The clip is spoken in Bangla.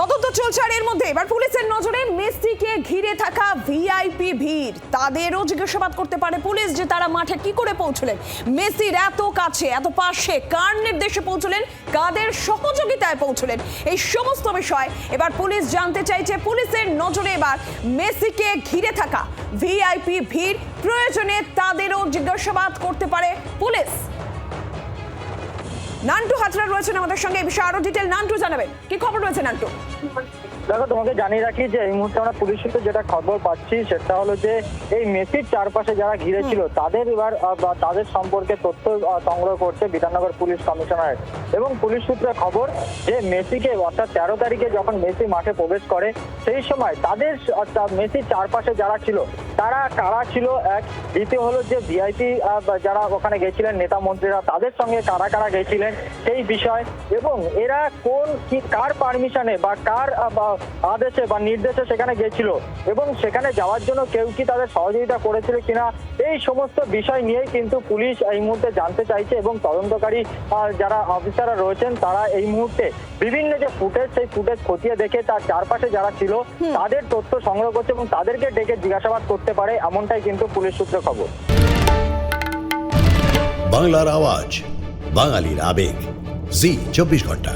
তদন্ত চলছে আর এর মধ্যে এবার পুলিশের নজরে মেসিকে ঘিরে থাকা ভিআইপি ভিড়। তাদেরও জিজ্ঞাসাবাদ করতে পারে পুলিশ যে তারা মাঠে কি করে পৌঁছলেন। মেসির এত কাছে, এত পাশে কার নির্দেশে পৌঁছলেন, কাদের সহযোগিতায় পৌঁছলেন, এই সমস্ত বিষয় এবার পুলিশ জানতে চাইছে। পুলিশের নজরে এবার মেসিকে ঘিরে থাকা ভিআইপি ভিড়। প্রয়োজনে তাদেরও জিজ্ঞাসাবাদ করতে পারে পুলিশ। নান্টু হাজরা রয়েছেন আমাদের সঙ্গে। এই বিষয়ে আরও ডিটেল নান্টু জানাবেন। কি খবর রয়েছে নান্টু? দেখো তোমাকে জানিয়ে রাখি যে এই মুহূর্তে আমরা পুলিশ সূত্রে যেটা খবর পাচ্ছি সেটা হলো যে এই মেসির চারপাশে যারা ঘিরে ছিল তাদের এবার তাদের সম্পর্কে তথ্য সংগ্রহ করছে বিধাননগর পুলিশ কমিশনারেট এবং পুলিশ সূত্রে খবর যে মেসিকে অর্থাৎ তেরো তারিখে যখন মেসি মাঠে প্রবেশ করে সেই সময় তাদের মেসির চারপাশে যারা ছিল তারা কারা ছিল? এক দ্বিতীয় হলো যে ভিআইপি যারা ওখানে গেছিলেন নেতা মন্ত্রীরা তাদের সঙ্গে কারা কারা গেছিলেন সেই বিষয়। এবং এরা কোন কি কার পারমিশনে বা কার বা আদেশে বা নির্দেশে সেখানে গেছিল এবং সেখানে যাওয়ার জন্য কেউ কি তাদের সহযোগিতা করেছিল কিনা এই সমস্ত বিষয় নিয়েই কিন্তু পুলিশ এই মুহূর্তে জানতে চাইছে এবং তদন্তকারী যারা অফিসাররা রয়েছেন তারা এই মুহূর্তে বিভিন্ন যে ফুটেজ সেই ফুটেজ খতিয়ে দেখে তার চারপাশে যারা ছিল তাদের তথ্য সংগ্রহ করছে এবং তাদেরকে ডেকে জিজ্ঞাসাবাদ করতে পারে এমনটাই কিন্তু পুলিশ সূত্রে খবর। বাংলার আওয়াজ বাঙালির আবেগ জি চব্বিশ ঘণ্টা।